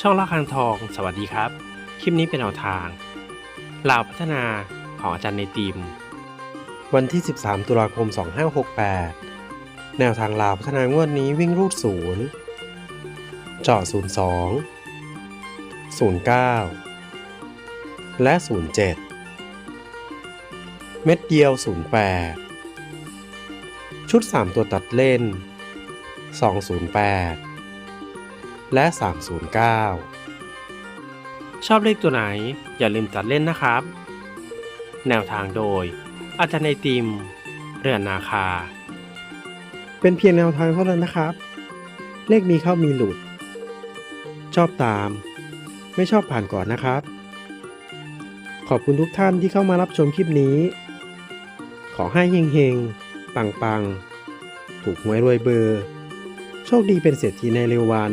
ช่องละคังทอง สวัสดีครับ คลิปนี้เป็นแนวทางลาวพัฒนาของอาจารย์ในทีม วันที่ 13 ตุลาคม 2568 แนวทางลาวพัฒนางวดนี้วิ่งรูดศูนย์เจาะ02 09 และ 07 เม็ดเดียว 08 ชุด 3 ตัวตัดเล่น 208 และ 309 ชอบเลขตัวไหนอย่าลืมตัดเล่นนะครับ แนวทางโดย อาจารย์ในติม เรือนนาคา เป็นเพียงแนวทางเท่านั้นนะครับ เลขมีเข้ามีหลุด ชอบตาม ไม่ชอบผ่านก่อนนะครับ ขอบคุณทุกท่านที่เข้ามารับชมคลิปนี้ ขอให้เฮงๆ ปังๆ ถูกหวยรวยเบอร์โชคดีเป็นเศรษฐีในเร็ววัน